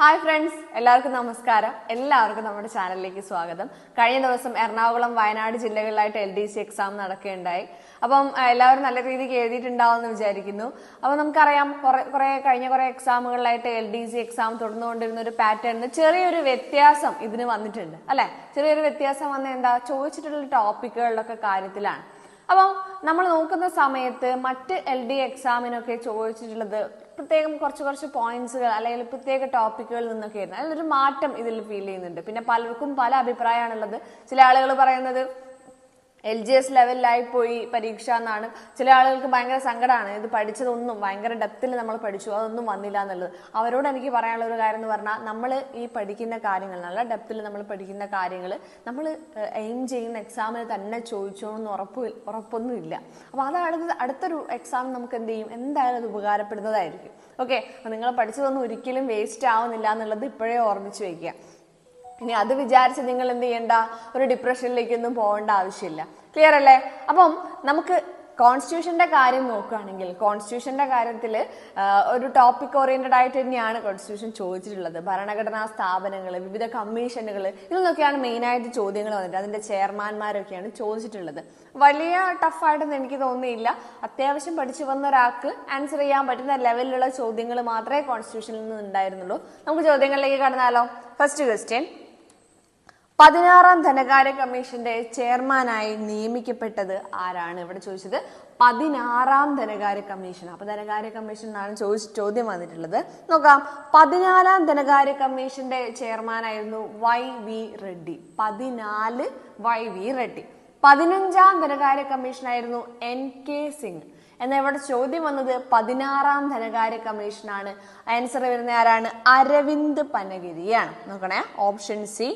Hi friends എല്ലാവർക്കും നമസ്കാരം. എല്ലാവർക്കും നമ്മുടെ ചാനലിലേക്ക് സ്വാഗതം. കഴിഞ്ഞ ദിവസം എറണാകുളം വയനാട് ജില്ലകളിലായിട്ട് എൽ ഡി സി എക്സാം നടക്കുകയുണ്ടായി. അപ്പം എല്ലാവരും നല്ല രീതിക്ക് എഴുതിയിട്ടുണ്ടാവും എന്ന് വിചാരിക്കുന്നു. അപ്പം നമുക്കറിയാം കുറെ കുറെ കഴിഞ്ഞ കുറെ എക്സാമുകളിലായിട്ട് എൽ ഡി സി എക്സാം തുടർന്നുകൊണ്ടിരുന്ന ഒരു പാറ്റേണിന് ചെറിയൊരു വ്യത്യാസം ഇതിന് വന്നിട്ടുണ്ട്. അല്ലെ? ചെറിയൊരു വ്യത്യാസം വന്ന എന്താ? ചോദിച്ചിട്ടുള്ള ടോപ്പിക്കുകളിലൊക്കെ കാര്യത്തിലാണ്. അപ്പം നമ്മൾ നോക്കുന്ന സമയത്ത് മറ്റ് എൽ ഡി എക്സാമിനൊക്കെ ചോദിച്ചിട്ടുള്ളത് പ്രത്യേകം കുറച്ച് കുറച്ച് പോയിന്റ്സുകൾ അല്ലെങ്കിൽ പ്രത്യേക ടോപ്പിക്കുകളിൽ നിന്നൊക്കെ ആയിരുന്നു അതിലൊരു മാറ്റം ഇതിൽ ഫീൽ ചെയ്യുന്നുണ്ട്. പിന്നെ പലർക്കും പല അഭിപ്രായമാണുള്ളത്. ചില ആളുകൾ പറയുന്നത് എൽ ജി എസ് ലെവലിലായി പോയി പരീക്ഷ എന്നാണ്. ചില ആളുകൾക്ക് ഭയങ്കര സങ്കടമാണ് ഇത് പഠിച്ചതൊന്നും ഭയങ്കര ഡെപ്തിൽ നമ്മൾ പഠിച്ചു. അതൊന്നും വന്നില്ല എന്നുള്ളത്. അവരോട് എനിക്ക് പറയാനുള്ള ഒരു കാര്യം എന്ന് പറഞ്ഞാൽ നമ്മൾ ഈ പഠിക്കുന്ന കാര്യങ്ങൾ നല്ല ഡെപ്തിൽ നമ്മൾ പഠിക്കുന്ന കാര്യങ്ങൾ നമ്മൾ എയിം ചെയ്യുന്ന എക്സാമിന് തന്നെ ചോദിച്ചോന്ന് ഉറപ്പ് ഉറപ്പൊന്നും ഇല്ല അപ്പോൾ അതാണ് അടുത്ത അടുത്തൊരു എക്സാം നമുക്ക് എന്ത് ചെയ്യും? എന്തായാലും അത് ഉപകാരപ്പെടുന്നതായിരിക്കും. ഓക്കെ നിങ്ങൾ പഠിച്ചതൊന്നും ഒരിക്കലും വേസ്റ്റ് ആവുന്നില്ല എന്നുള്ളത് ഇപ്പോഴേ ഓർമ്മിച്ച് വയ്ക്കുക ഇനി അത് വിചാരിച്ച് നിങ്ങൾ എന്ത് ചെയ്യണ്ട? ഒരു ഡിപ്രഷനിലേക്കൊന്നും പോകേണ്ട ആവശ്യമില്ല. ക്ലിയർ അല്ലേ? അപ്പം നമുക്ക് കോൺസ്റ്റിറ്റ്യൂഷന്റെ കാര്യം നോക്കുകയാണെങ്കിൽ കോൺസ്റ്റിറ്റ്യൂഷന്റെ കാര്യത്തിൽ ഒരു ടോപ്പിക് ഓറിയന്റഡ് ആയിട്ട് തന്നെയാണ് കോൺസ്റ്റിറ്റ്യൂഷൻ ചോദിച്ചിട്ടുള്ളത്. ഭരണഘടനാ സ്ഥാപനങ്ങൾ വിവിധ കമ്മീഷനുകൾ ഇതിൽ മെയിനായിട്ട് ചോദ്യങ്ങൾ വന്നിട്ട് അതിന്റെ ചെയർമാൻമാരൊക്കെയാണ് ചോദിച്ചിട്ടുള്ളത്. വലിയ ടഫായിട്ടൊന്നും എനിക്ക് തോന്നിയില്ല അത്യാവശ്യം പഠിച്ചു വന്ന ഒരാൾക്ക് ആൻസർ ചെയ്യാൻ പറ്റുന്ന ലെവലിലുള്ള ചോദ്യങ്ങൾ മാത്രമേ കോൺസ്റ്റിറ്റ്യൂഷനിൽ നിന്ന് ഉണ്ടായിരുന്നുള്ളൂ. നമുക്ക് ചോദ്യങ്ങളിലേക്ക് കടന്നാലോ? ഫസ്റ്റ് ക്വസ്റ്റ്യൻ പതിനാറാം ധനകാര്യ കമ്മീഷന്റെ ചെയർമാനായി നിയമിക്കപ്പെട്ടത് ആരാണ്? ഇവിടെ ചോദിച്ചത് പതിനാറാം ധനകാര്യ കമ്മീഷൻ അപ്പൊ ധനകാര്യ കമ്മീഷൻ എന്നാണ് ചോദിച്ച ചോദ്യം വന്നിട്ടുള്ളത്. നോക്കാം. പതിനാലാം ധനകാര്യ കമ്മീഷന്റെ ചെയർമാനായിരുന്നു വൈ വി റെഡ്ഡി. പതിനാല് വൈ വി റെഡ്ഡി. പതിനഞ്ചാം ധനകാര്യ കമ്മീഷനായിരുന്നു എൻ കെ സിംഗ്. എന്നാൽ ഇവിടെ ചോദ്യം വന്നത് പതിനാറാം ധനകാര്യ കമ്മീഷനാണ്. ആൻസർ വരുന്ന ആരാണ്? അരവിന്ദ് പനഗിരിയാണ്. നോക്കണേ. Option C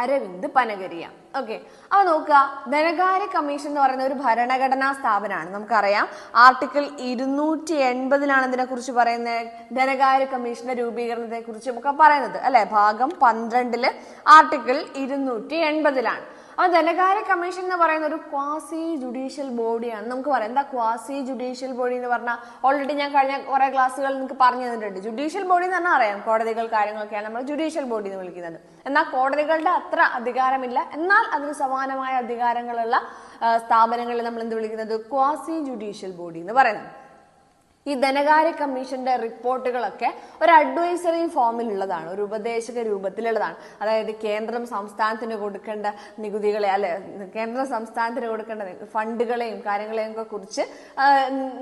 Arvind Panagariya. Okay അപ്പൊ നോക്കുക ധനകാര്യ കമ്മീഷൻ എന്ന് പറയുന്ന ഒരു ഭരണഘടനാ സ്ഥാപനമാണ് നമുക്കറിയാം ആർട്ടിക്കിൾ ഇരുന്നൂറ്റി എൺപതിലാണ് ഇതിനെ കുറിച്ച് പറയുന്നത് ധനകാര്യ കമ്മീഷന്റെ രൂപീകരണത്തെ കുറിച്ച് നമുക്ക് പറയുന്നത്. അല്ലെ? ഭാഗം പന്ത്രണ്ടിൽ ആർട്ടിക്കിൾ ഇരുന്നൂറ്റി എൺപതിലാണ് അപ്പൊ ധനകാര്യ കമ്മീഷൻ എന്ന് പറയുന്ന ഒരു ക്വാസി ജുഡീഷ്യൽ ബോഡിയാണ് നമുക്ക് പറയാം എന്താ ക്വാസി ജുഡീഷ്യൽ ബോഡി എന്ന് പറഞ്ഞാൽ ഓൾറെഡി ഞാൻ കഴിഞ്ഞ കുറെ ക്ലാസ്സുകൾ നിങ്ങൾക്ക് പറഞ്ഞു തന്നിട്ടുണ്ട്. ജുഡീഷ്യൽ ബോഡി എന്ന് പറഞ്ഞാൽ അറിയാം കോടതികൾ കാര്യങ്ങളൊക്കെയാണ് നമ്മൾ ജുഡീഷ്യൽ ബോഡി എന്ന് വിളിക്കുന്നത്. എന്നാൽ കോടതികളുടെ അത്ര അധികാരമില്ല. എന്നാൽ അതിന് സമാനമായ അധികാരങ്ങളുള്ള സ്ഥാപനങ്ങളെ നമ്മൾ എന്ത് വിളിക്കുന്നത്? ക്വാസി ജുഡീഷ്യൽ ബോഡി എന്ന് പറയുന്നത് ഈ ധനകാര്യ കമ്മീഷന്റെ റിപ്പോർട്ടുകളൊക്കെ ഒരു അഡ്വൈസറി ഫോമിലുള്ളതാണ് ഒരു ഉപദേശക രൂപത്തിലുള്ളതാണ്. അതായത് കേന്ദ്രം സംസ്ഥാനത്തിന് കൊടുക്കേണ്ട നികുതികളെ അല്ലെ കേന്ദ്ര സംസ്ഥാനത്തിന് കൊടുക്കേണ്ട ഫണ്ടുകളെയും കാര്യങ്ങളെയും ഒക്കെ കുറിച്ച്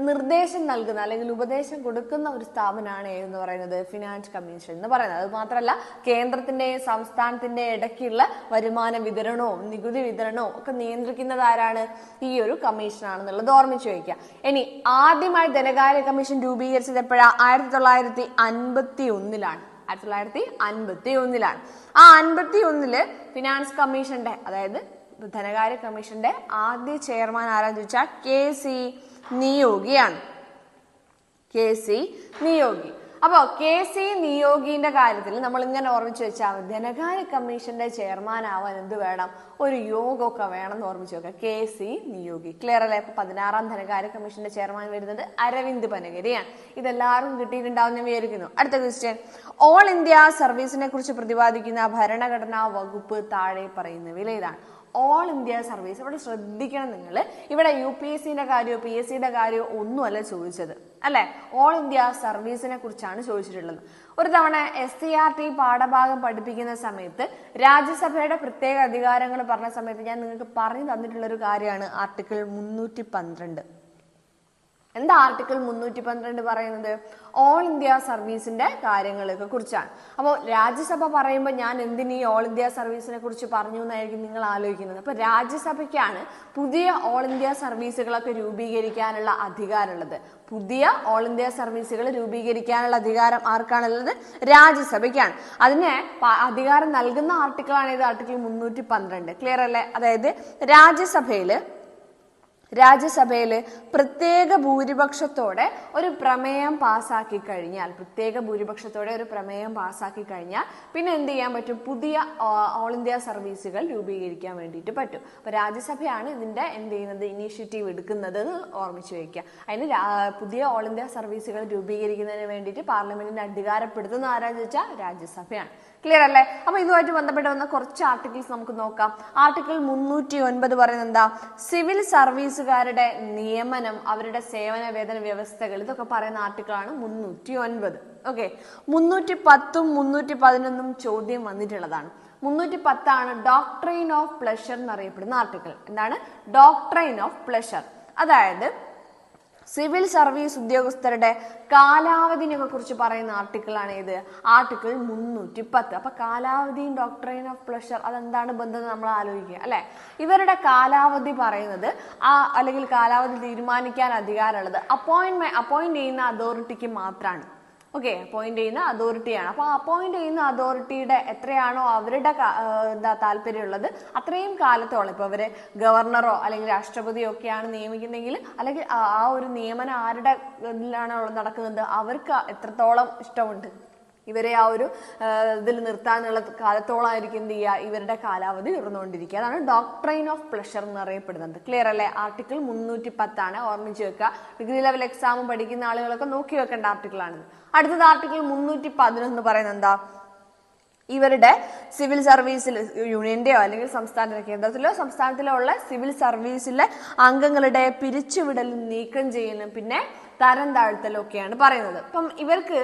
നിർദ്ദേശം നൽകുന്ന അല്ലെങ്കിൽ ഉപദേശം കൊടുക്കുന്ന ഒരു സ്ഥാപനമാണ് എന്ന് പറയുന്നത്? ഫിനാൻസ് കമ്മീഷൻ എന്ന് പറയുന്നത്. അത് മാത്രമല്ല കേന്ദ്രത്തിന്റെയും സംസ്ഥാനത്തിന്റെ ഇടയ്ക്കുള്ള വരുമാന വിതരണവും നികുതി വിതരണവും ഒക്കെ നിയന്ത്രിക്കുന്നത് ആരാണ് ഈ ഒരു കമ്മീഷനാണെന്നുള്ളത് ഓർമ്മിച്ചു വയ്ക്കുക. ഇനി ആദ്യമായി ധനകാര്യ കമ്മീഷൻ രൂപീകരിച്ചത് എപ്പോഴാണ് ആയിരത്തി തൊള്ളായിരത്തി അൻപത്തി ഒന്നിലാണ് ആയിരത്തി തൊള്ളായിരത്തി അൻപത്തി ഒന്നിലാണ് ആ അൻപത്തി ഒന്നിൽ ഫിനാൻസ് കമ്മീഷന്റെ അതായത് ധനകാര്യ കമ്മീഷന്റെ ആദ്യ ചെയർമാൻ ആരാന്ന് ചോദിച്ചാൽ K C നിയോഗിയാണ്. K C Niyogi. അപ്പോ കെ സി നിയോഗിന്റെ കാര്യത്തിൽ നമ്മൾ ഇങ്ങനെ ഓർമ്മിച്ച് വെച്ചാൽ ധനകാര്യ കമ്മീഷന്റെ ചെയർമാൻ ആവാൻ എന്ത് വേണം? ഒരു യോഗമൊക്കെ വേണം എന്ന് ഓർമ്മിച്ച് വെക്കുക കെ സി നിയോഗി. ക്ലിയർ അല്ലേ? ഇപ്പൊ പതിനാറാം ധനകാര്യ കമ്മീഷന്റെ ചെയർമാൻ വരുന്നത് അരവിന്ദ് പനഗരിയാണ്. ഇതെല്ലാവർക്കും കിട്ടിയിട്ടുണ്ടാവും ഞാൻ വിചാരിക്കുന്നു. അടുത്ത ക്വസ്റ്റ്യൻ ഓൾ ഇന്ത്യ സർവീസിനെ കുറിച്ച് പ്രതിപാദിക്കുന്ന ഭരണഘടനാ വകുപ്പ് താഴെ പറയുന്നവയിൽ ഏതാണ് ഓൾ ഇന്ത്യ സർവീസ് ഇവിടെ ശ്രദ്ധിക്കണം നിങ്ങൾ ഇവിടെ യു പി എസ് സിന്റെ കാര്യമോ പി എസ് സിയുടെ കാര്യമോ ഒന്നുമല്ല ചോദിച്ചത് അല്ലെ? ഓൾ ഇന്ത്യ സർവീസിനെ കുറിച്ചാണ് ചോദിച്ചിട്ടുള്ളത്. ഒരു തവണ എസ് സി ആർ ടി പാഠഭാഗം പഠിപ്പിക്കുന്ന സമയത്ത് രാജ്യസഭയുടെ പ്രത്യേക അധികാരങ്ങൾ പറഞ്ഞ സമയത്ത് ഞാൻ നിങ്ങൾക്ക് പറഞ്ഞു തന്നിട്ടുള്ള ഒരു കാര്യമാണ് ആർട്ടിക്കിൾ മുന്നൂറ്റി പന്ത്രണ്ട്. എന്താ ആർട്ടിക്കിൾ മുന്നൂറ്റി പന്ത്രണ്ട് പറയുന്നത്? ഓൾ ഇന്ത്യ സർവീസിന്റെ കാര്യങ്ങളൊക്കെ കുറിച്ചാണ്. അപ്പോൾ രാജ്യസഭ പറയുമ്പോൾ ഞാൻ എന്തിന് ഈ ഓൾ ഇന്ത്യ സർവീസിനെ കുറിച്ച് പറഞ്ഞു എന്നായിരിക്കും നിങ്ങൾ ആലോചിക്കുന്നത്. അപ്പൊ രാജ്യസഭയ്ക്കാണ് പുതിയ ഓൾ ഇന്ത്യ സർവീസുകളൊക്കെ രൂപീകരിക്കാനുള്ള അധികാരമുള്ളത്. പുതിയ ഓൾ ഇന്ത്യ സർവീസുകൾ രൂപീകരിക്കാനുള്ള അധികാരം ആർക്കാണുള്ളത്? രാജ്യസഭയ്ക്കാണ്. അതിന് അധികാരം നൽകുന്ന ആർട്ടിക്കിളാണ് ഇത് ആർട്ടിക്കിൾ മുന്നൂറ്റി പന്ത്രണ്ട് ക്ലിയർ അല്ലേ? അതായത് രാജ്യസഭയിൽ രാജ്യസഭയിൽ പ്രത്യേക ഭൂരിപക്ഷത്തോടെ ഒരു പ്രമേയം പാസാക്കി കഴിഞ്ഞാൽ പ്രത്യേക ഭൂരിപക്ഷത്തോടെ ഒരു പ്രമേയം പാസാക്കി കഴിഞ്ഞാൽ പിന്നെ എന്ത് ചെയ്യാൻ പറ്റും? പുതിയ ഓൾ ഇന്ത്യ സർവീസുകൾ രൂപീകരിക്കാൻ വേണ്ടിയിട്ട് പറ്റും. അപ്പോൾ രാജ്യസഭയാണ് ഇതിന്റെ എന്ത് ചെയ്യുന്നത്? ഇനീഷ്യേറ്റീവ് എടുക്കുന്നത് ഓർമ്മിച്ചു വെക്കുക. അതിന് പുതിയ ഓൾ ഇന്ത്യ സർവീസുകൾ രൂപീകരിക്കുന്നതിന് വേണ്ടിയിട്ട് പാർലമെന്റിനെ അധികാരപ്പെടുത്തുന്ന ആരാ ചോദിച്ചാൽ രാജ്യസഭയാണ്. ക്ലിയർ അല്ലേ? അപ്പൊ ഇതുമായിട്ട് ബന്ധപ്പെട്ട് വന്ന കുറച്ച് ആർട്ടിക്കിൾസ് നമുക്ക് നോക്കാം. ആർട്ടിക്കിൾ മുന്നൂറ്റി ഒൻപത് പറയുന്നത് എന്താ? സിവിൽ സർവീസുകാരുടെ നിയമനം അവരുടെ സേവന വേതന വ്യവസ്ഥകൾ ഇതൊക്കെ പറയുന്ന ആർട്ടിക്കിളാണ് മുന്നൂറ്റി ഒൻപത് ഓക്കെ മുന്നൂറ്റി പത്തും മുന്നൂറ്റി പതിനൊന്നും ചോദ്യം വന്നിട്ടുള്ളതാണ്. മുന്നൂറ്റി പത്താണ് ഡോക്ട്രൈൻ ഓഫ് പ്ലഷർ എന്നറിയപ്പെടുന്ന ആർട്ടിക്കിൾ എന്താണ്? ഡോക്ട്രൈൻ ഓഫ് പ്ലഷർ അതായത് സിവിൽ സർവീസ് ഉദ്യോഗസ്ഥരുടെ കാലാവധിനെ കുറിച്ച് പറയുന്ന ആർട്ടിക്കിളാണ് ഇത്. ആർട്ടിക്കിൾ മുന്നൂറ്റി പത്ത് അപ്പൊ കാലാവധിയും ഡോക്ടറൈൻ ഓഫ് പ്ലഷർ അതെന്താണ് ബന്ധം നമ്മൾ ആലോചിക്കുക അല്ലെ? ഇവരുടെ കാലാവധി പറയുന്നത് ആ അല്ലെങ്കിൽ കാലാവധി തീരുമാനിക്കാൻ അധികാരമുള്ളത് അപ്പോയിന്റ്മെന്റ് അപ്പോയിന്റ് ചെയ്യുന്ന അതോറിറ്റിക്ക് മാത്രമാണ് ഓക്കെ അപ്പോയിന്റ് ചെയ്യുന്ന അതോറിറ്റിയാണ് അപ്പോൾ അപ്പോയിന്റ് ചെയ്യുന്ന അതോറിറ്റിയുടെ എത്രയാണോ അവരുടെ എന്താ താല്പര്യം എന്താ താല്പര്യമുള്ളത് അത്രയും കാലത്തോളം ഇപ്പോൾ അവർ ഗവർണറോ അല്ലെങ്കിൽ രാഷ്ട്രപതിയോ ഒക്കെയാണ് നിയമിക്കുന്നതെങ്കിൽ അല്ലെങ്കിൽ ആ ഒരു നിയമനം ആരുടെ ഇതിലാണോ നടക്കുന്നത്? അവർക്ക് എത്രത്തോളം ഇഷ്ടമുണ്ട്? ഇവരെ ആ ഒരു ഇതിൽ നിർത്താനുള്ള കാലത്തോളമായിരിക്കും എന്ത് ചെയ്യുക? ഇവരുടെ കാലാവധി തുടർന്നുകൊണ്ടിരിക്കുക അതാണ് ഡോക്ട്രൈൻ ഓഫ് പ്ലഷർ എന്ന് അറിയപ്പെടുന്നത്. ക്ലിയർ അല്ലേ? ആർട്ടിക്കിൾ മുന്നൂറ്റി പത്താണ് ഓർമ്മിച്ച് വെക്കുക. ഡിഗ്രി ലെവൽ എക്സാം പഠിക്കുന്ന ആളുകളൊക്കെ നോക്കി വെക്കേണ്ട ആർട്ടിക്കിളാണ് അടുത്തത് ആർട്ടിക്കിൾ മുന്നൂറ്റി പതിനൊന്ന് പറയുന്നത് എന്താ? ഇവരുടെ സിവിൽ സർവീസിൽ യൂണിയന്റെയോ അല്ലെങ്കിൽ സംസ്ഥാന കേന്ദ്രത്തിലോ സംസ്ഥാനത്തിലോ ഉള്ള സിവിൽ സർവീസിലെ അംഗങ്ങളുടെ പിരിച്ചുവിടലും നീക്കം ചെയ്യലും പിന്നെ തരം താഴ്ത്തലൊക്കെയാണ് പറയുന്നത്. അപ്പം ഇവർക്ക്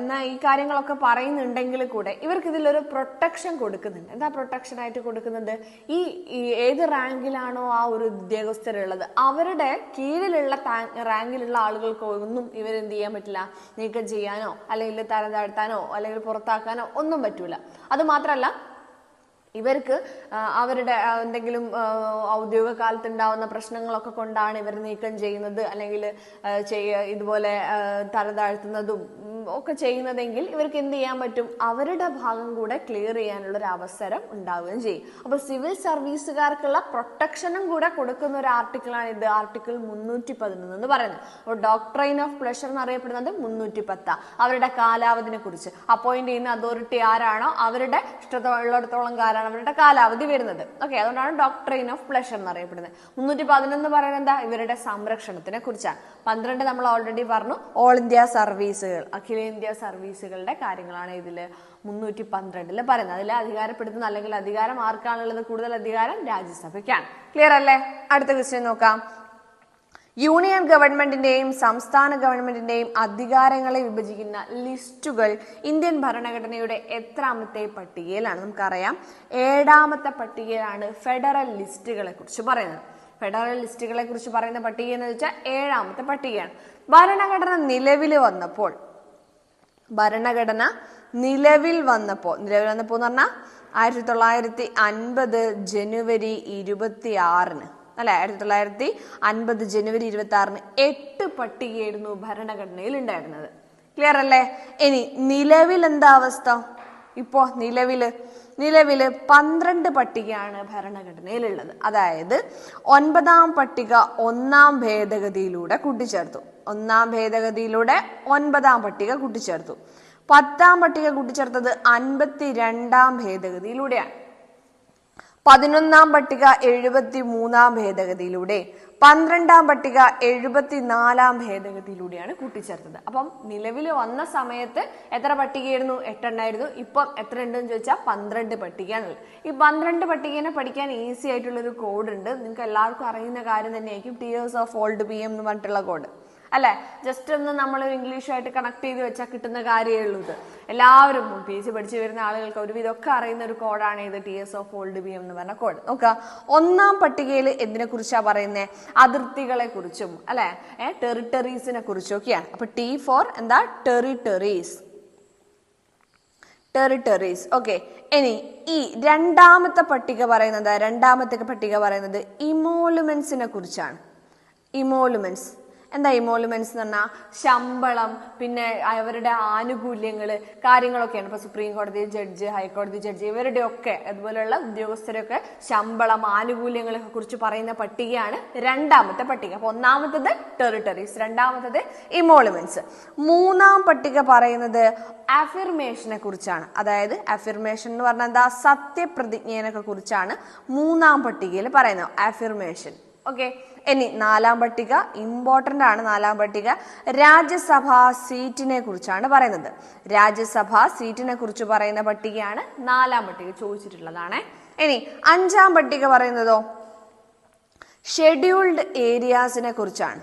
എന്നാൽ ഈ കാര്യങ്ങളൊക്കെ പറയുന്നുണ്ടെങ്കിൽ കൂടെ ഇവർക്ക് ഇതിലൊരു പ്രൊട്ടക്ഷൻ കൊടുക്കുന്നുണ്ട്. എന്താ പ്രൊട്ടക്ഷൻ ആയിട്ട് കൊടുക്കുന്നത്? ഈ ഏത് റാങ്കിലാണോ ആ ഒരു ഉദ്യോഗസ്ഥരുള്ളത് അവരുടെ കീഴിലുള്ള റാങ്കിലുള്ള ആളുകൾക്ക് ഒന്നും ഇവരെന്ത് ചെയ്യാൻ പറ്റില്ല. നീക്കം ചെയ്യാനോ അല്ലെങ്കിൽ തരം താഴ്ത്താനോ അല്ലെങ്കിൽ പുറത്താക്കാനോ ഒന്നും പറ്റൂല. അത് മാത്രമല്ല ഇവർക്ക് അവരുടെ എന്തെങ്കിലും ഔദ്യോഗിക കാലത്ത് ഉണ്ടാവുന്ന പ്രശ്നങ്ങളൊക്കെ കൊണ്ടാണ് ഇവർ നീക്കം ചെയ്യുന്നത് അല്ലെങ്കിൽ ഇതുപോലെ തലതാഴ്ത്തുന്നതും ഒക്കെ ചെയ്യുന്നതെങ്കിൽ ഇവർക്ക് എന്ത് ചെയ്യാൻ പറ്റും? അവരുടെ ഭാഗം കൂടെ ക്ലിയർ ചെയ്യാനുള്ള ഒരു അവസരം ഉണ്ടാവുകയും ചെയ്യും. അപ്പൊ സിവിൽ സർവീസുകാർക്കുള്ള പ്രൊട്ടക്ഷനും കൂടെ കൊടുക്കുന്ന ഒരു ആർട്ടിക്കിളാണ് ഇത്. ആർട്ടിക്കിൾ മുന്നൂറ്റി പതിനൊന്ന് എന്ന് പറയുന്നത്. അപ്പോൾ ഡോക്ട്രൈൻ ഓഫ് പ്ലഷർ എന്ന് അറിയപ്പെടുന്നത് മുന്നൂറ്റി പത്താ അവരുടെ കാലാവധിനെ കുറിച്ച് അപ്പോയിന്റ് ചെയ്യുന്ന അതോറിറ്റി ആരാണോ അവരുടെ ഇഷ്ടത്തോളം കാലാണ് അവരുടെ കാലാവധി വരുന്നത്. ഓക്കെ അതുകൊണ്ടാണ് ഡോക്ട്രൈൻ ഓഫ് പ്ലഷർ എന്നറിയപ്പെടുന്നത്. മുന്നൂറ്റി പതിനൊന്ന് പറയുന്നത് എന്താ? ഇവരുടെ സംരക്ഷണത്തിനെ കുറിച്ചാണ് പന്ത്രണ്ട് നമ്മൾ ഓൾറെഡി പറഞ്ഞു. ഓൾ ഇന്ത്യ സർവീസുകൾ അഖിലേന്ത്യാ സർവീസുകളുടെ കാര്യങ്ങളാണ് ഇതിൽ മുന്നൂറ്റി പന്ത്രണ്ടിൽ പറയുന്നത്. അതിൽ അധികാരപ്പെടുത്തുന്ന അല്ലെങ്കിൽ അധികാരം ആർക്കാണുള്ളത്? കൂടുതൽ അധികാരം രാജ്യസഭയ്ക്കാണ്. ക്ലിയർ അല്ലേ? അടുത്ത ക്വസ്റ്റ്യൻ നോക്കാം. യൂണിയൻ ഗവൺമെന്റിന്റെയും സംസ്ഥാന ഗവൺമെന്റിന്റെയും അധികാരങ്ങളെ വിഭജിക്കുന്ന ലിസ്റ്റുകൾ ഇന്ത്യൻ ഭരണഘടനയുടെ എത്രാമത്തെ പട്ടികയിലാണ്. നമുക്കറിയാം. ഏഴാമത്തെ പട്ടികയിലാണ് ഫെഡറൽ ലിസ്റ്റുകളെ കുറിച്ച് പറയുന്നത്. ഫെഡറൽ ലിസ്റ്റുകളെ കുറിച്ച് പറയുന്ന പട്ടിക എന്ന് വെച്ചാൽ ഏഴാമത്തെ പട്ടികയാണ്. ഭരണഘടന നിലവിൽ വന്നപ്പോൾ ഭരണഘടന നിലവിൽ വന്നപ്പോൾ നിലവിൽ വന്നപ്പോൾ എന്ന് പറഞ്ഞാൽ ആയിരത്തി തൊള്ളായിരത്തി അൻപത് ജനുവരി ഇരുപത്തി ആറിന് അല്ലെ? ആയിരത്തി തൊള്ളായിരത്തി അൻപത് ജനുവരി ഇരുപത്തി ആറിന് എട്ട് പട്ടികയായിരുന്നു ഭരണഘടനയിൽ ഉണ്ടായിരുന്നത്. ക്ലിയർ അല്ലേ? ഇനി നിലവിൽ എന്താ അവസ്ഥ? ഇപ്പോ നിലവിൽ നിലവിൽ പന്ത്രണ്ട് പട്ടികയാണ് ഭരണഘടനയിലുള്ളത്. അതായത് ഒൻപതാം പട്ടിക ഒന്നാം ഭേദഗതിയിലൂടെ കൂട്ടിച്ചേർത്തു. ഒന്നാം ഭേദഗതിയിലൂടെ ഒൻപതാം പട്ടിക കൂട്ടിച്ചേർത്തു. പത്താം പട്ടിക കൂട്ടിച്ചേർത്തത് അൻപത്തി രണ്ടാം ഭേദഗതിയിലൂടെയാണ്. പതിനൊന്നാം പട്ടിക എഴുപത്തി മൂന്നാം ഭേദഗതിയിലൂടെ പന്ത്രണ്ടാം പട്ടിക എഴുപത്തിനാലാം ഭേദഗതിയിലൂടെയാണ് കൂട്ടിച്ചേർത്തത്. അപ്പം നിലവിൽ വന്ന സമയത്ത് എത്ര പട്ടികയായിരുന്നു? എട്ടെണ്ണായിരുന്നു. ഇപ്പം എത്ര ഉണ്ടെന്ന് ചോദിച്ചാൽ പന്ത്രണ്ട് പട്ടികയാണുള്ളത് ഈ പന്ത്രണ്ട് പട്ടികനെ പഠിക്കാൻ ഈസി ആയിട്ടുള്ളൊരു കോഡ് ഉണ്ട് നിങ്ങൾക്ക് എല്ലാവർക്കും അറിയുന്ന കാര്യം തന്നെയായിരിക്കും tears of old P M എന്ന് പറഞ്ഞിട്ടുള്ള കോഡ്. അല്ലെ? ജസ്റ്റ് ഒന്ന് നമ്മൾ ഇംഗ്ലീഷുമായിട്ട് കണക്ട് ചെയ്ത് വെച്ചാൽ കിട്ടുന്ന കാര്യമേ ഉള്ളൂ ഇത്. എല്ലാവരും പി സി പഠിച്ചു വരുന്ന ആളുകൾക്ക് ഒരു ഒക്കെ അറിയുന്ന ഒരു കോഡാണ് ഇത് T S of old B എന്ന് പറഞ്ഞ കോഡ് നോക്കുക. ഒന്നാം പട്ടികയിൽ എന്തിനെ കുറിച്ചാണ് പറയുന്നത് അതിർത്തികളെ കുറിച്ചും അല്ലെ? ഏഹ് ടെറിട്ടറീസിനെ കുറിച്ചും ഒക്കെയാണ്. അപ്പൊ ടി ഫോർ എന്താ? ടെറിട്ടറീസ് ടെറിട്ടറീസ് ഓക്കെ ഇനി ഈ രണ്ടാമത്തെ പട്ടിക പറയുന്നത് രണ്ടാമത്തെ പട്ടിക പറയുന്നത് ഇമോളുമെന്റ്സിനെ കുറിച്ചാണ് ഇമോളുമെന്റ്സ് എന്താ ഇമോളുമെന്റ്സ് എന്ന് പറഞ്ഞാൽ ശമ്പളം പിന്നെ അവരുടെ ആനുകൂല്യങ്ങൾ കാര്യങ്ങളൊക്കെയാണ്. ഇപ്പൊ സുപ്രീം കോടതി ജഡ്ജ് ഹൈക്കോടതി ജഡ്ജ് ഇവരുടെ ഒക്കെ അതുപോലെയുള്ള ഉദ്യോഗസ്ഥരൊക്കെ ശമ്പളം ആനുകൂല്യങ്ങളെ കുറിച്ച് പറയുന്ന പട്ടികയാണ് രണ്ടാമത്തെ പട്ടിക. അപ്പൊ ഒന്നാമത്തത് ടെറിട്ടറീസ് രണ്ടാമത്തത് ഇമോളുമെന്റ്സ് മൂന്നാം പട്ടിക പറയുന്നത് അഫിർമേഷനെ കുറിച്ചാണ്. അതായത് അഫിർമേഷൻ എന്ന് പറഞ്ഞാൽ എന്താ? സത്യപ്രതിജ്ഞേനൊക്കെ കുറിച്ചാണ് മൂന്നാം പട്ടികയിൽ പറയുന്നത്. അഫിർമേഷൻ ഓക്കെ ഇനി നാലാം പട്ടിക ഇമ്പോർട്ടന്റ് ആണ് നാലാം പട്ടിക. രാജ്യസഭാ സീറ്റിനെ കുറിച്ചാണ് പറയുന്നത്. രാജ്യസഭാ സീറ്റിനെ കുറിച്ച് പറയുന്ന പട്ടികയാണ് നാലാം പട്ടിക ചോദിച്ചിട്ടുള്ളതാണ്. ഇനി അഞ്ചാം പട്ടിക പറയുന്നതോ? ഷെഡ്യൂൾഡ് ഏരിയാസിനെ കുറിച്ചാണ്.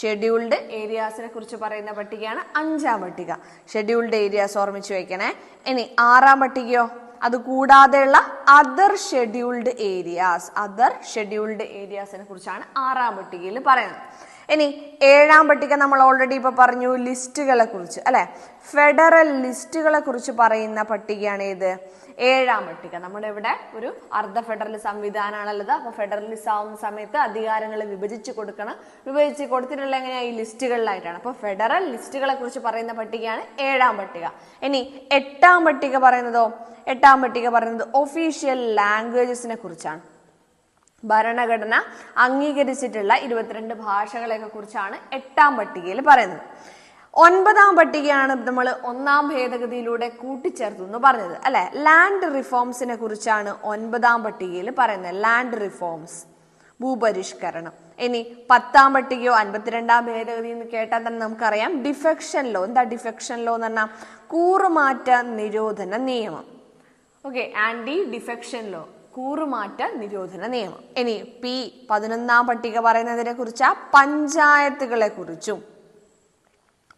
ഷെഡ്യൂൾഡ് ഏരിയാസിനെ കുറിച്ച് പറയുന്ന പട്ടികയാണ് അഞ്ചാം പട്ടിക. ഷെഡ്യൂൾഡ് ഏരിയാസ് ഓർമ്മിച്ച് വയ്ക്കണേ ഇനി ആറാം പട്ടികയോ? അത് കൂടാതെയുള്ള other scheduled areas other scheduled ഏരിയാസിനെ കുറിച്ചാണ് ആറാം പട്ടികയിൽ പറയുന്നത്. ഇനി ഏഴാം പട്ടിക നമ്മൾ ഓൾറെഡി ഇപ്പൊ പറഞ്ഞു ലിസ്റ്റുകളെ കുറിച്ച് അല്ലെ? ഫെഡറൽ ലിസ്റ്റുകളെ കുറിച്ച് പറയുന്ന പട്ടികയാണ് ഏത്? ഏഴാം പട്ടിക. നമ്മുടെ ഇവിടെ ഒരു അർദ്ധ ഫെഡറൽ സംവിധാനമാണുള്ളത് അപ്പൊ ഫെഡറലിസ്റ്റ് ആവുന്ന സമയത്ത് അധികാരങ്ങൾ വിഭജിച്ച് കൊടുക്കണം. വിഭജിച്ച് കൊടുത്തിട്ടുള്ള എങ്ങനെയാ? ഈ ലിസ്റ്റുകളിലായിട്ടാണ്. അപ്പൊ ഫെഡറൽ ലിസ്റ്റുകളെ കുറിച്ച് പറയുന്ന പട്ടികയാണ് ഏഴാം പട്ടിക. ഇനി എട്ടാം പട്ടിക പറയുന്നതോ? എട്ടാം പട്ടിക പറയുന്നത് ഒഫീഷ്യൽ ലാംഗ്വേജസിനെ കുറിച്ചാണ്. ഭരണഘടന അംഗീകരിച്ചിട്ടുള്ള ഇരുപത്തിരണ്ട് ഭാഷകളെയൊക്കെ കുറിച്ചാണ് എട്ടാം പട്ടികയിൽ പറയുന്നത്. ഒൻപതാം പട്ടികയാണ് നമ്മൾ ഒന്നാം ഭേദഗതിയിലൂടെ കൂട്ടിച്ചേർത്തു എന്ന് പറഞ്ഞത്. അല്ലെ? ലാൻഡ് റിഫോംസിനെ കുറിച്ചാണ് ഒൻപതാം പട്ടികയിൽ പറയുന്നത്. ലാൻഡ് റിഫോംസ് ഭൂപരിഷ്കരണം. ഇനി പത്താം പട്ടികയോ അൻപത്തിരണ്ടാം ഭേദഗതി എന്ന് കേട്ടാൽ തന്നെ നമുക്കറിയാം. ഡിഫെക്ഷൻ ലോ എന്താ ഡിഫെക്ഷൻ ലോ എന്ന് പറഞ്ഞാൽ കൂറുമാറ്റ നിരോധന നിയമം. ഓക്കെ ആന്റി ഡിഫെക്ഷൻ ലോ കൂറുമാറ്റ നിരോധന നിയമം. ഇനി പി പതിനൊന്നാം പട്ടിക പറയുന്നതിനെ കുറിച്ചാ പഞ്ചായത്തുകളെ കുറിച്ചും.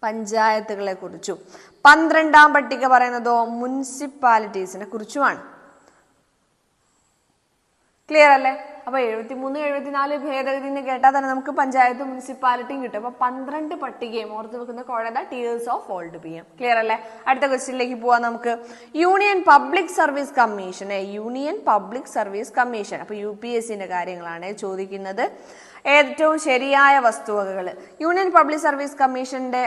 പഞ്ചായത്തുകളെ കുറിച്ചും പന്ത്രണ്ടാം പട്ടിക പറയുന്നതോ മുനിസിപ്പാലിറ്റീസിനെ കുറിച്ചുമാണ്. ക്ലിയർ അല്ലേ? അപ്പൊ എഴുപത്തി മൂന്ന് എഴുപത്തിനാല് ഭേദഗതി എന്ന് കേട്ടാൽ തന്നെ നമുക്ക് പഞ്ചായത്തും മുനിസിപ്പാലിറ്റിയും കിട്ടും. അപ്പൊ പന്ത്രണ്ട് പട്ടികയും ഓർത്ത് വെക്കുന്ന കോഴത tears of old P M clear അല്ലേ? അടുത്ത ക്വസ്റ്റ്യനിലേക്ക് പോവാം നമുക്ക്. Union public service commission union public service commission അപ്പൊ യു പി എസ് സിന്റെ കാര്യങ്ങളാണ് ചോദിക്കുന്നത്. ഏറ്റവും ശരിയായ വസ്തുവകകൾ യൂണിയൻ പബ്ലിക് സർവീസ് കമ്മീഷന്റെ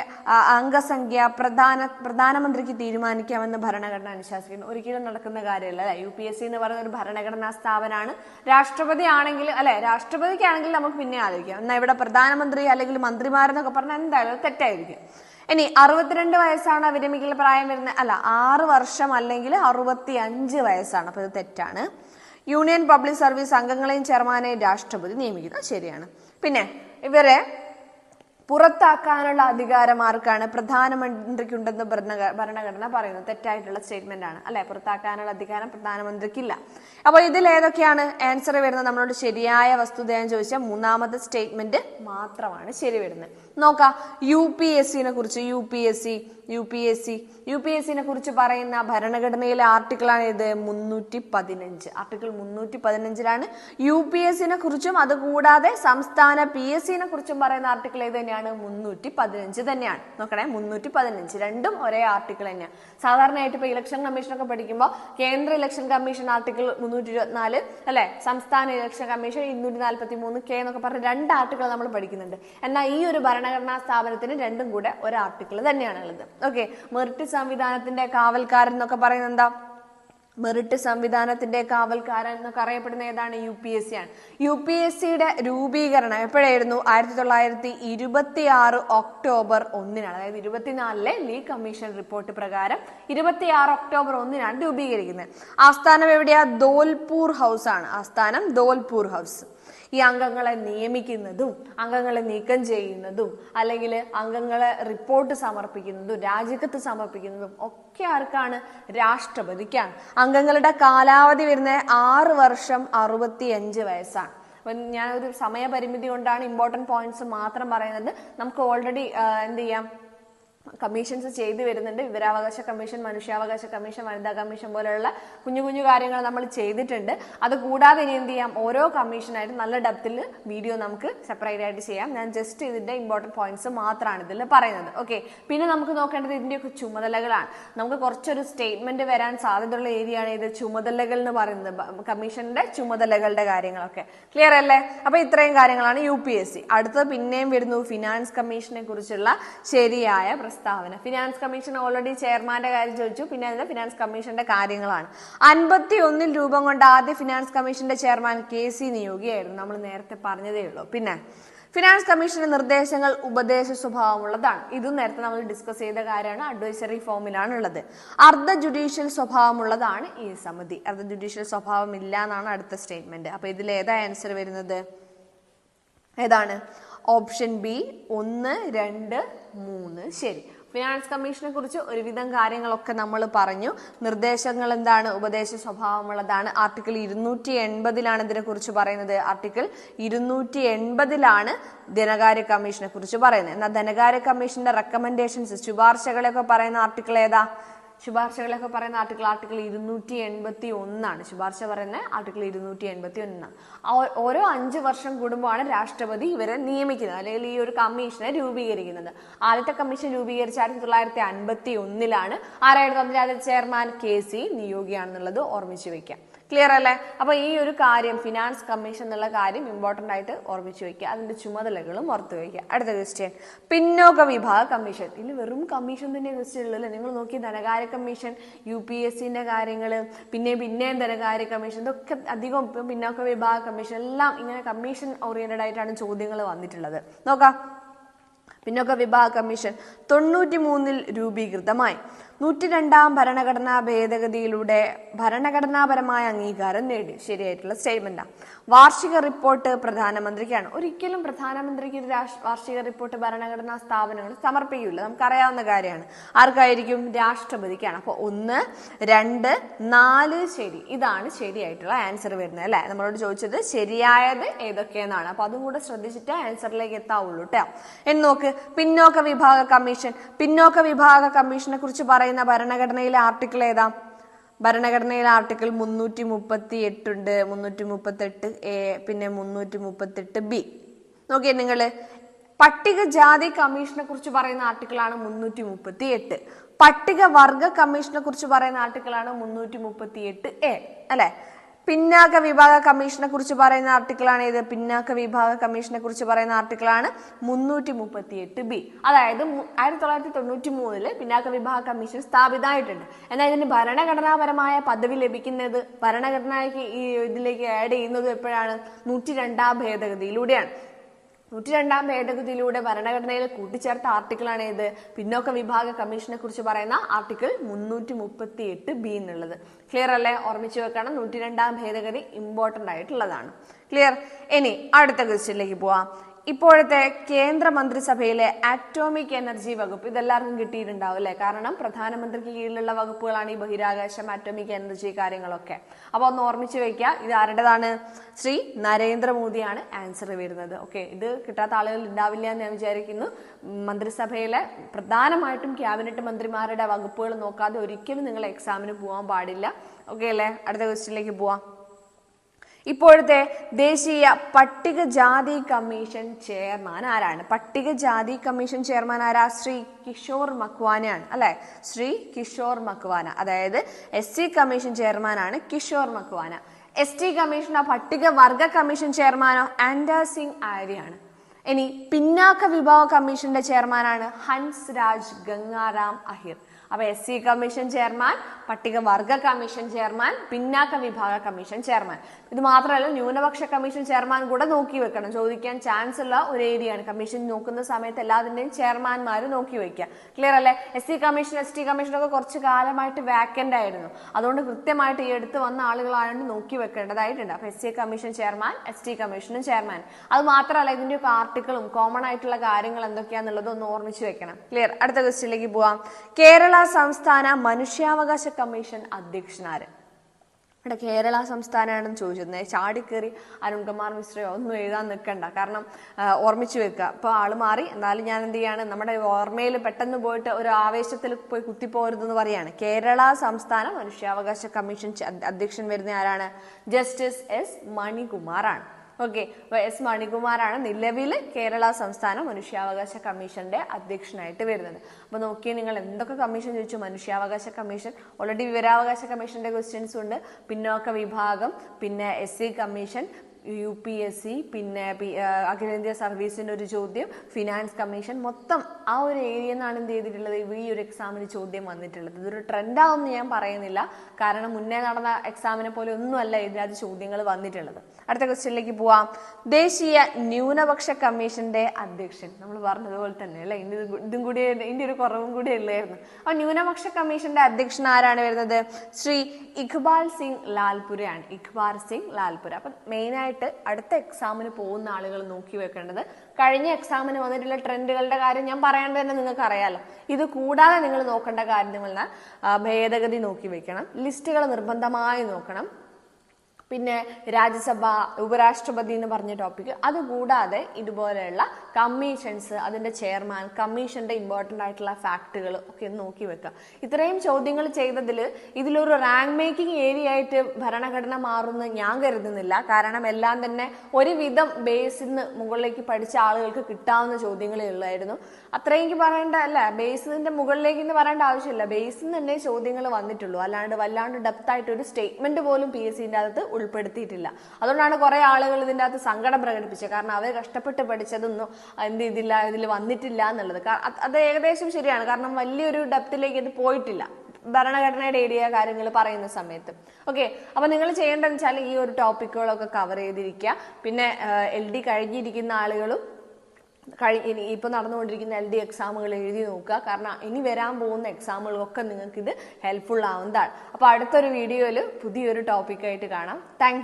അംഗസംഖ്യ പ്രധാന പ്രധാനമന്ത്രിക്ക് തീരുമാനിക്കാമെന്ന് ഭരണഘടന അനുശാസിക്കുന്നു. ഒരിക്കലും നടക്കുന്ന കാര്യമല്ല യു പി എസ് സി എന്ന് പറയുന്ന ഒരു ഭരണഘടനാ സ്ഥാപനമാണ് രാഷ്ട്രപതി ആണെങ്കിൽ അല്ലെ രാഷ്ട്രപതിക്കാണെങ്കിൽ നമുക്ക് പിന്നെ ആലോചിക്കാം. എന്നാൽ ഇവിടെ പ്രധാനമന്ത്രി അല്ലെങ്കിൽ മന്ത്രിമാരെന്നൊക്കെ പറഞ്ഞാൽ എന്തായാലും തെറ്റായിരിക്കും. ഇനി അറുപത്തിരണ്ട് വയസ്സാണ് വിരമിക്കൽ പ്രായം വരുന്നത് അല്ല ആറ് വർഷം അല്ലെങ്കിൽ അറുപത്തി അഞ്ച് വയസ്സാണ്. അപ്പൊ ഇത് തെറ്റാണ്. യൂണിയൻ പബ്ലിക് സർവീസ് അംഗങ്ങളെയും ചെയർമാനെയും രാഷ്ട്രപതി നിയമിക്കുന്നത് ശരിയാണ്. പിന്നെ ഇവരെ പുറത്താക്കാനുള്ള അധികാരം ആർക്കാണ്? പ്രധാനമന്ത്രിക്കുണ്ടെന്ന് ഭരണഘ- ഭരണഘടന പറയുന്നത് തെറ്റായിട്ടുള്ള സ്റ്റേറ്റ്മെന്റ് ആണ്. അല്ലെ? പുറത്താക്കാനുള്ള അധികാരം പ്രധാനമന്ത്രിക്കില്ല. അപ്പൊ ഇതിൽ ഏതൊക്കെയാണ് ആൻസർ വരുന്നത്? നമ്മളോട് ശരിയായ വസ്തുത എന്ന് ചോദിച്ചാൽ മൂന്നാമത്തെ സ്റ്റേറ്റ്മെന്റ് മാത്രമാണ് ശരി വരുന്നത്. നോക്കാം. യു പി എസ് സിനെ കുറിച്ച് U P S C U P S C U P S സിനെ കുറിച്ച് പറയുന്ന ഭരണഘടനയിലെ ആർട്ടിക്കിളാണ് ഇത്. മുന്നൂറ്റി പതിനഞ്ച് ആർട്ടിക്കിൾ മുന്നൂറ്റി പതിനഞ്ചിലാണ് യു പി എസ് സിനെ കുറിച്ചും അതുകൂടാതെ സംസ്ഥാന പി എസ് സിനെ കുറിച്ചും പറയുന്ന ആർട്ടിക്കിൾ ഏത് തന്നെയാണ്? മുന്നൂറ്റി പതിനഞ്ച് തന്നെയാണ്. നോക്കണേ മുന്നൂറ്റി പതിനഞ്ച് രണ്ടും ഒരേ ആർട്ടിക്കിൾ തന്നെയാണ് സാധാരണയായിട്ട് ഇപ്പൊ ഇലക്ഷൻ കമ്മീഷനൊക്കെ പഠിക്കുമ്പോൾ കേന്ദ്ര ഇലക്ഷൻ കമ്മീഷൻ ആർട്ടിക്കിൾ മുന്നൂറ്റി ഇരുപത്തിനാല് അല്ലെ? സംസ്ഥാന ഇലക്ഷൻ കമ്മീഷൻ ഇരുന്നൂറ്റി നാൽപ്പത്തി മൂന്ന് കെ എന്നൊക്കെ പറഞ്ഞ് രണ്ട് ആർട്ടിക്കിൾ നമ്മൾ പഠിക്കുന്നുണ്ട്. എന്നാൽ ഈ ഒരു ഭരണഘടനാ സ്ഥാപനത്തിന് രണ്ടും കൂടെ ഒരു ആർട്ടിക്കിൾ തന്നെയാണ് ഉള്ളത് ഓക്കെ മെറിറ്റ് സംവിധാനത്തിന്റെ കാവൽക്കാരൻ എന്നൊക്കെ പറയുന്നത് എന്താ? മെറിറ്റ് സംവിധാനത്തിന്റെ കാവൽക്കാരൻ എന്നൊക്കെ അറിയപ്പെടുന്ന ഏതാണ്? യു പി എസ് സി ആണ്. യു പി എസ് സിയുടെ രൂപീകരണം എപ്പോഴായിരുന്നു? ആയിരത്തി തൊള്ളായിരത്തി ഇരുപത്തി ആറ് ഒക്ടോബർ ഒന്നിനാണ്. അതായത് ഇരുപത്തിനാലിലെ ലീ കമ്മീഷൻ റിപ്പോർട്ട് പ്രകാരം ഇരുപത്തി ആറ് ഒക്ടോബർ ഒന്നിനാണ് രൂപീകരിക്കുന്നത്. ആസ്ഥാനം എവിടെയാ? ദോൽപൂർ ഹൗസ് ആണ് ആസ്ഥാനം ദോൽപൂർ ഹൗസ്. ഈ അംഗങ്ങളെ നിയമിക്കുന്നതും അംഗങ്ങളെ നീക്കം ചെയ്യുന്നതും അല്ലെങ്കിൽ അംഗങ്ങളെ റിപ്പോർട്ട് സമർപ്പിക്കുന്നതും രാജിക്കത്ത് സമർപ്പിക്കുന്നതും ഒക്കെ ആർക്കാണ്? രാഷ്ട്രപതിക്കാണ്. അംഗങ്ങളുടെ കാലാവധി വരുന്ന ആറ് വർഷം അറുപത്തി അഞ്ച് വയസ്സാണ്. അപ്പം ഞാൻ ഒരു സമയപരിമിതി കൊണ്ടാണ് ഇമ്പോർട്ടന്റ് പോയിന്റ്സ് മാത്രം പറയുന്നത്. നമുക്ക് ഓൾറെഡി എന്ത് ചെയ്യാം? കമ്മീഷൻസ് ചെയ്തു വരുന്നുണ്ട്. വിവരാവകാശ കമ്മീഷൻ മനുഷ്യാവകാശ കമ്മീഷൻ വനിതാ കമ്മീഷൻ പോലെയുള്ള കുഞ്ഞു കുഞ്ഞു കാര്യങ്ങൾ നമ്മൾ ചെയ്തിട്ടുണ്ട്. അത് കൂടാതെ ഇനി എന്ത് ചെയ്യാം? ഓരോ കമ്മീഷനായിട്ട് നല്ല ഡെപ്തിൽ വീഡിയോ നമുക്ക് സെപ്പറേറ്റ് ആയിട്ട് ചെയ്യാം. ഞാൻ ജസ്റ്റ് ഇതിന്റെ ഇമ്പോർട്ടന്റ് പോയിന്റ്സ് മാത്രമാണ് ഇതിൽ പറയുന്നത്. ഓക്കെ പിന്നെ നമുക്ക് നോക്കേണ്ടത് ഇതിന്റെയൊക്കെ ചുമതലകളാണ്. നമുക്ക് കുറച്ചൊരു സ്റ്റേറ്റ്മെന്റ് വരാൻ സാധ്യതയുള്ള ഏരിയയാണ് ഇത് ചുമതലകൾ എന്ന് പറയുന്നത്. കമ്മീഷന്റെ ചുമതലകളുടെ കാര്യങ്ങളൊക്കെ. ക്ലിയർ അല്ലേ? അപ്പൊ ഇത്രയും കാര്യങ്ങളാണ് യു പി എസ് സി. അടുത്തത് പിന്നെയും വരുന്നു ഫിനാൻസ് കമ്മീഷനെ കുറിച്ചുള്ള ശരിയായ പ്രസ്താവന ഫിനാൻസ് കമ്മീഷൻ ഓൾറെഡി ചെയർമാന്റെ കാര്യം ചോദിച്ചു. പിന്നെ അതിന്റെ ഫിനാൻസ് കമ്മീഷന്റെ കാര്യങ്ങളാണ്. അൻപത്തി ഒന്നിൽ രൂപം കൊണ്ട് ആദ്യ ഫിനാൻസ് കമ്മീഷന്റെ ചെയർമാൻ കെ സി നിയോഗിയായിരുന്നു. നമ്മൾ നേരത്തെ പറഞ്ഞതേ ഉള്ളൂ. പിന്നെ ഫിനാൻസ് കമ്മീഷന്റെ നിർദ്ദേശങ്ങൾ ഉപദേശ സ്വഭാവമുള്ളതാണ്. ഇതും നേരത്തെ നമ്മൾ ഡിസ്കസ് ചെയ്ത കാര്യമാണ്. അഡ്വൈസറി ഫോമിലാണ് ഉള്ളത് അർദ്ധ ജുഡീഷ്യൽ സ്വഭാവമുള്ളതാണ് ഈ സമിതി. അർദ്ധ ജുഡീഷ്യൽ സ്വഭാവം ഇല്ല എന്നാണ് അടുത്ത സ്റ്റേറ്റ്മെന്റ് അപ്പൊ ഇതിൽ ഏതാ ആൻസർ വരുന്നത്? ഏതാണ്? ഓപ്ഷൻ ബി ഒന്ന് രണ്ട് മൂന്ന്. ശരി. ഫിനാൻസ് കമ്മീഷനെ കുറിച്ച് ഒരുവിധം കാര്യങ്ങളൊക്കെ നമ്മൾ പറഞ്ഞു. നിർദ്ദേശങ്ങൾ എന്താണ്? ഉപദേശ സ്വഭാവമുള്ളതാണ്. ആർട്ടിക്കിൾ ഇരുന്നൂറ്റി എൺപതിലാണ് ഇതിനെ കുറിച്ച് പറയുന്നത്. ആർട്ടിക്കിൾ ഇരുന്നൂറ്റി എൺപതിലാണ് ധനകാര്യ കമ്മീഷനെ കുറിച്ച് പറയുന്നത്. എന്നാൽ ധനകാര്യ കമ്മീഷന്റെ റെക്കമെൻഡേഷൻസ് ശുപാർശകളെയൊക്കെ പറയുന്ന ആർട്ടിക്കിൾ ഏതാ? ശുപാർശകളൊക്കെ പറയുന്ന ആർട്ടിക്കിൾ ആർട്ടിക്കിൾ ഇരുന്നൂറ്റി എൺപത്തി ഒന്നാണ് ശുപാർശ പറയുന്ന ആർട്ടിക്കിൾ ഇരുന്നൂറ്റി എൺപത്തി ഒന്നാണ് ഓരോ അഞ്ച് വർഷം കൂടുമ്പോഴാണ് രാഷ്ട്രപതി ഇവരെ നിയമിക്കുന്നത് അല്ലെങ്കിൽ ഈ ഒരു കമ്മീഷനെ രൂപീകരിക്കുന്നത്. ആദ്യത്തെ കമ്മീഷൻ രൂപീകരിച്ച ആയിരത്തി തൊള്ളായിരത്തി അൻപത്തി ഒന്നിലാണ് ആരായിരുന്നു അതിന്റെ ചെയർമാൻ? കെ സി നിയോഗിയാണെന്നുള്ളത് ഓർമ്മിച്ചു വെക്കാം. ക്ലിയർ അല്ലേ? അപ്പൊ ഈ ഒരു കാര്യം ഫിനാൻസ് കമ്മീഷൻ എന്നുള്ള കാര്യം ഇമ്പോർട്ടന്റ് ആയിട്ട് ഓർമ്മിച്ചു വെക്കുക അതിന്റെ ചുമതലകളും ഓർത്തു വെക്കുക അടുത്ത ക്വസ്റ്റ്യൻ പിന്നോക്ക വിഭാഗ കമ്മീഷൻ ഇതിൽ വെറും കമ്മീഷൻ തന്നെ ക്വസ്റ്റ്യൻ ഉള്ളൂ നിങ്ങൾ നോക്കി ധനകാര്യ കമ്മീഷൻ യു പി എസ് സിന്റെ കാര്യങ്ങൾ പിന്നെ പിന്നെയും ധനകാര്യ കമ്മീഷൻ ഇതൊക്കെ അധികം പിന്നോക്ക വിഭാഗ കമ്മീഷൻ എല്ലാം ഇങ്ങനെ കമ്മീഷൻ ഓറിയന്റഡ് ആയിട്ടാണ് ചോദ്യങ്ങൾ വന്നിട്ടുള്ളത്. നോക്കാം. പിന്നോക്ക വിഭാഗ കമ്മീഷൻ തൊണ്ണൂറ്റി മൂന്നിൽ രൂപീകൃതമായി. നൂറ്റി രണ്ടാം ഭരണഘടനാ ഭേദഗതിയിലൂടെ ഭരണഘടനാപരമായ അംഗീകാരം നേടി. ശരിയായിട്ടുള്ള സ്റ്റേറ്റ്മെന്റാണ് വാർഷിക റിപ്പോർട്ട് പ്രധാനമന്ത്രിക്കാണ്. ഒരിക്കലും പ്രധാനമന്ത്രിക്ക് വാർഷിക റിപ്പോർട്ട് ഭരണഘടനാ സ്ഥാപനങ്ങൾ സമർപ്പിക്കില്ല നമുക്കറിയാവുന്ന കാര്യമാണ്. ആർക്കായിരിക്കും? രാഷ്ട്രപതിക്കാണ്. അപ്പോൾ ഒന്ന് രണ്ട് നാല് ശരി. ഇതാണ് ശരിയായിട്ടുള്ള ആൻസർ വരുന്നത് അല്ലെ? നമ്മളോട് ചോദിച്ചത് ശരിയായത് ഏതൊക്കെയെന്നാണ്. അപ്പൊ അതും കൂടെ ശ്രദ്ധിച്ചിട്ട് ആൻസറിലേക്ക് എത്താവുള്ളൂ കേട്ടോ എന്ന് നോക്ക്. പിന്നോക്ക വിഭാഗ കമ്മീഷൻ. പിന്നോക്ക വിഭാഗ കമ്മീഷനെ കുറിച്ച് പറയുന്ന ഭരണഘടനയിലെ ആർട്ടിക്കിൾ ഏതാ? ഭരണഘടനയിലെ ആർട്ടിക്കിൾ മുന്നൂറ്റി മുപ്പത്തി എട്ടുണ്ട് മുന്നൂറ്റി മുപ്പത്തെട്ട് എ പിന്നെ മുന്നൂറ്റി മുപ്പത്തെട്ട് ബി. നോക്കിയേ നിങ്ങൾ. പട്ടികജാതി കമ്മീഷനെ കുറിച്ച് പറയുന്ന ആർട്ടിക്കിളാണ് മുന്നൂറ്റി മുപ്പത്തി എട്ട് പട്ടിക വർഗ കമ്മീഷനെ കുറിച്ച് പറയുന്ന ആർട്ടിക്കിളാണ് മുന്നൂറ്റി മുപ്പത്തി എട്ട് എ. അല്ലെ? പിന്നാക്ക വിഭാഗ കമ്മീഷനെ കുറിച്ച് പറയുന്ന ആർട്ടിക്കിളാണ് ഇത് പിന്നാക്ക വിഭാഗ കമ്മീഷനെ കുറിച്ച് പറയുന്ന ആർട്ടിക്കിളാണ് മുന്നൂറ്റി മുപ്പത്തി എട്ട് ബി. അതായത് ആയിരത്തി തൊള്ളായിരത്തി തൊണ്ണൂറ്റി മൂന്നിൽ പിന്നാക്ക വിഭാഗ കമ്മീഷൻ സ്ഥാപിതമായിട്ടുണ്ട്. എന്നാൽ ഇതിന് ഭരണഘടനാപരമായ പദവി ലഭിക്കുന്നത് ഭരണഘടനയ്ക്ക് ഈ ഇതിലേക്ക് ആഡ് ചെയ്യുന്നത് എപ്പോഴാണ്? നൂറ്റി രണ്ടാം ഭേദഗതിയിലൂടെയാണ്. നൂറ്റി രണ്ടാം ഭേദഗതിയിലൂടെ ഭരണഘടനയിൽ കൂട്ടിച്ചേർത്ത ആർട്ടിക്കിളാണ് ഇത് പിന്നോക്ക വിഭാഗ കമ്മീഷനെ കുറിച്ച് പറയുന്ന ആർട്ടിക്കിൾ മുന്നൂറ്റി മുപ്പത്തി എട്ട് ബി എന്നുള്ളത്. ക്ലിയർ അല്ലേ? ഓർമ്മിച്ചു വെക്കണം. നൂറ്റി രണ്ടാം ഭേദഗതി ഇമ്പോർട്ടന്റ് ആയിട്ടുള്ളതാണ്. ക്ലിയർ ഇനി അടുത്ത ക്വസ്റ്റ്യനിലേക്ക് പോവാം. ഇപ്പോഴത്തെ കേന്ദ്ര മന്ത്രിസഭയിലെ ആറ്റോമിക് എനർജി വകുപ്പ് ഇതെല്ലാവർക്കും കിട്ടിയിട്ടുണ്ടാവും അല്ലെ? കാരണം പ്രധാനമന്ത്രിക്ക് കീഴിലുള്ള വകുപ്പുകളാണ് ഈ ബഹിരാകാശം ആറ്റോമിക് എനർജി കാര്യങ്ങളൊക്കെ. അപ്പൊ ഒന്ന് ഓർമ്മിച്ച് വെക്കുക ഇത് ആരുടേതാണ്? ശ്രീ നരേന്ദ്രമോദിയാണ് ആൻസർ വരുന്നത്. ഓക്കെ ഇത് കിട്ടാത്ത ആളുകൾ ഉണ്ടാവില്ല എന്ന് ഞാൻ വിചാരിക്കുന്നു. മന്ത്രിസഭയിലെ പ്രധാനമായിട്ടും ക്യാബിനറ്റ് മന്ത്രിമാരുടെ വകുപ്പുകൾ നോക്കാതെ ഒരിക്കലും നിങ്ങൾ എക്സാമിന് പോകാൻ പാടില്ല. ഓക്കെ അല്ലേ? അടുത്ത ക്വസ്റ്റ്യനിലേക്ക് പോവാം. ഇപ്പോഴത്തെ ദേശീയ പട്ടികജാതി കമ്മീഷൻ ചെയർമാൻ ആരാണ്? പട്ടികജാതി കമ്മീഷൻ ചെയർമാൻ ആരാ? ശ്രീ കിഷോർ മക്വാനയാണ് അല്ലെ? ശ്രീ കിഷോർ മക്വാന. അതായത് എസ് സി കമ്മീഷൻ ചെയർമാനാണ് കിഷോർ മക്വാന. എസ് ടി കമ്മീഷനോ പട്ടികവർഗ കമ്മീഷൻ ചെയർമാനോ ആൻഡർ സിംഗ് ആര്യയാണ്. ഇനി പിന്നാക്ക വിഭാഗ കമ്മീഷന്റെ ചെയർമാനാണ് ഹൻസ് രാജ് ഗംഗാറാം അഹിർ. അപ്പൊ എസ് സി കമ്മീഷൻ ചെയർമാൻ പട്ടികവർഗ കമ്മീഷൻ ചെയർമാൻ പിന്നാക്ക വിഭാഗ കമ്മീഷൻ ചെയർമാൻ ഇത് മാത്രമല്ല ന്യൂനപക്ഷ കമ്മീഷൻ ചെയർമാൻ കൂടെ നോക്കി വെക്കണം. ചോദിക്കാൻ ചാൻസ് ഉള്ള ഒരു ഏരിയയാണ് കമ്മീഷൻ നോക്കുന്ന സമയത്ത് എല്ലാതിന്റെയും ചെയർമാൻമാർ നോക്കി വെക്കുക. ക്ലിയർ അല്ലേ? S C commission S T commission ഒക്കെ കുറച്ച് കാലമായിട്ട് വാക്കന്റ് ആയിരുന്നു. അതുകൊണ്ട് കൃത്യമായിട്ട് ഈ എടുത്ത് വന്ന ആളുകളായതുകൊണ്ട് നോക്കി വെക്കേണ്ടതായിട്ടുണ്ട്. അപ്പൊ S C commission chairman S T കമ്മീഷനും ചെയർമാൻ അത് മാത്രമല്ല ഇതിന്റെ ഒക്കെ ആർട്ടിക്കിളും കോമൺ ആയിട്ടുള്ള കാര്യങ്ങൾ എന്തൊക്കെയാന്നുള്ളത് ഒന്ന് ഓർമ്മിച്ച് വെക്കണം. ക്ലിയർ അടുത്ത ക്വസ്റ്റ്യനിലേക്ക് പോവാം. കേരള സംസ്ഥാന മനുഷ്യാവകാശ കമ്മീഷൻ അധ്യക്ഷനാര്? ഇവിടെ കേരള സംസ്ഥാനമാണെന്ന് ചോദിച്ചിരുന്നത് ചാടിക്കേറി അരുൺകുമാർ മിശ്രയോ? ഒന്നും എഴുതാൻ നിൽക്കണ്ട കാരണം ഓർമ്മിച്ച് വെക്കുക. ഇപ്പോൾ ആൾ മാറി. എന്നാലും ഞാൻ എന്ത് ചെയ്യാണ്? നമ്മുടെ ഓർമ്മയിൽ പെട്ടെന്ന് പോയിട്ട് ഒരു ആവേശത്തിൽ പോയി കുത്തിപ്പോരുതെന്ന് പറയാണ്. കേരള സംസ്ഥാന മനുഷ്യാവകാശ കമ്മീഷൻ അധ്യക്ഷൻ വരുന്ന ആരാണ്? ജസ്റ്റിസ് എസ് മണികുമാറാണ്. ഓക്കെ. എസ് മണികുമാറാണ് നിലവിൽ കേരള സംസ്ഥാന മനുഷ്യാവകാശ കമ്മീഷന്റെ അധ്യക്ഷനായിട്ട് വരുന്നത്. അപ്പൊ നോക്കിയേ നിങ്ങൾ എന്തൊക്കെ കമ്മീഷൻ ചോദിച്ചു? മനുഷ്യാവകാശ കമ്മീഷൻ ഓൾറെഡി വിവരാവകാശ കമ്മീഷന്റെ ക്വസ്റ്റ്യൻസ് ഉണ്ട്. പിന്നോക്ക വിഭാഗം പിന്നെ S C commission U P S C പിന്നെ അഖിലേന്ത്യാ സർവീസിന്റെ ഒരു ചോദ്യം ഫിനാൻസ് കമ്മീഷൻ മൊത്തം ആ ഒരു ഏരിയ നിന്നാണ് എന്ത് ചെയ്തിട്ടുള്ളത്? ഈ ഒരു എക്സാമിന് ചോദ്യം വന്നിട്ടുള്ളത്. ഇതൊരു ട്രെൻഡാവെന്ന് ഞാൻ പറയുന്നില്ല. കാരണം മുന്നേ നടന്ന എക്സാമിനെ പോലെ ഒന്നുമല്ല ഇതിനകത്ത് ചോദ്യങ്ങൾ വന്നിട്ടുള്ളത്. അടുത്ത ക്വസ്റ്റ്യനിലേക്ക് പോവാം. ദേശീയ ന്യൂനപക്ഷ കമ്മീഷന്റെ അധ്യക്ഷൻ. നമ്മൾ പറഞ്ഞതുപോലെ തന്നെ അല്ലേ? ഇനി ഇത് കൂടി ഇതിന്റെ ഒരു കുറവും കൂടി ഉള്ളായിരുന്നു അപ്പൊ ന്യൂനപക്ഷ കമ്മീഷന്റെ അധ്യക്ഷൻ ആരാണ് വരുന്നത്? ശ്രീ ഇഖ്ബാൽ സിംഗ് ലാൽപുരയാണ്. ഇഖ്ബാൽ സിംഗ് ലാൽപുര. അപ്പൊ മെയിൻ ആയിട്ട് അടുത്ത എക്സാമിന് പോകുന്ന ആളുകൾ നോക്കി വെക്കേണ്ടത്. കഴിഞ്ഞ എക്സാമിന് വന്നിട്ടുള്ള ട്രെൻഡുകളുടെ കാര്യം ഞാൻ പറയാണ്ട് തന്നെ നിങ്ങൾക്ക് അറിയാലോ ഇത് കൂടാതെ നിങ്ങൾ നോക്കേണ്ട കാര്യങ്ങൾ ഭേദഗതി നോക്കി വെക്കണം. ലിസ്റ്റുകൾ നിർബന്ധമായി നോക്കണം. പിന്നെ രാജ്യസഭ ഉപരാഷ്ട്രപതി എന്ന് പറഞ്ഞ ടോപ്പിക് അതുകൂടാതെ ഇതുപോലെയുള്ള കമ്മീഷൻസ് അതിന്റെ ചെയർമാൻ കമ്മീഷന്റെ ഇമ്പോർട്ടന്റ് ആയിട്ടുള്ള ഫാക്ടുകൾ ഒക്കെ നോക്കി വെക്കുക ഇത്രയും ചോദ്യങ്ങൾ ചെയ്തതിൽ ഇതിലൊരു റാങ്ക് മേക്കിംഗ് ഏരിയ ആയിട്ട് ഭരണഘടന മാറുമെന്ന് ഞാൻ കരുതുന്നില്ല. കാരണം എല്ലാം തന്നെ ഒരുവിധം ബേസിൽ നിന്ന് മുകളിലേക്ക് പഠിച്ച ആളുകൾക്ക് കിട്ടാവുന്ന ചോദ്യങ്ങളേ ഉള്ളായിരുന്നു. അത്രയും പറയേണ്ട അല്ല ബേസിന്റെ മുകളിലേക്ക് എന്ന് പറയേണ്ട ആവശ്യമില്ല. ബേസിൽ നിന്ന് തന്നെ ചോദ്യങ്ങൾ വന്നിട്ടുള്ളൂ. അല്ലാണ്ട് വല്ലാണ്ട് ഡെപ്ത് ആയിട്ട് ഒരു സ്റ്റേറ്റ്മെന്റ് പോലും പി എസ് സിന്റെ അകത്ത് ഉൾപ്പെടുത്തിയിട്ടില്ല. അതുകൊണ്ടാണ് കുറെ ആളുകൾ ഇതിന്റെ അകത്ത് സങ്കടം പ്രകടിപ്പിച്ചത്. കാരണം അവർ കഷ്ടപ്പെട്ട് പഠിച്ചതൊന്നും എന്ത് ഇതില്ല ഇതിൽ വന്നിട്ടില്ല എന്നുള്ളത്. അത് ഏകദേശം ശരിയാണ്. കാരണം വലിയൊരു ഡെപ്തിലേക്ക് ഇത് പോയിട്ടില്ല. ഭരണഘടനയുടെ ഏരിയ കാര്യങ്ങൾ പറയുന്ന സമയത്ത്. ഓക്കെ അപ്പൊ നിങ്ങൾ ചെയ്യേണ്ടതെന്ന് വെച്ചാൽ ഈ ഒരു ടോപ്പിക്കുകളൊക്കെ കവർ ചെയ്തിരിക്കുക. പിന്നെ എൽ ഡി കഴിഞ്ഞിരിക്കുന്ന ആളുകളും കഴി ഇനി ഇപ്പൊ നടന്നുകൊണ്ടിരിക്കുന്ന എൽ ഡി എക്സാമുകൾ എഴുതി നോക്കുക. കാരണം ഇനി വരാൻ പോകുന്ന എക്സാമുകളൊക്കെ നിങ്ങൾക്ക് ഇത് ഹെൽപ്ഫുൾ ആവുന്നതാണ്. അപ്പൊ അടുത്തൊരു വീഡിയോയിൽ പുതിയൊരു ടോപ്പിക്കായിട്ട് കാണാം. താങ്ക്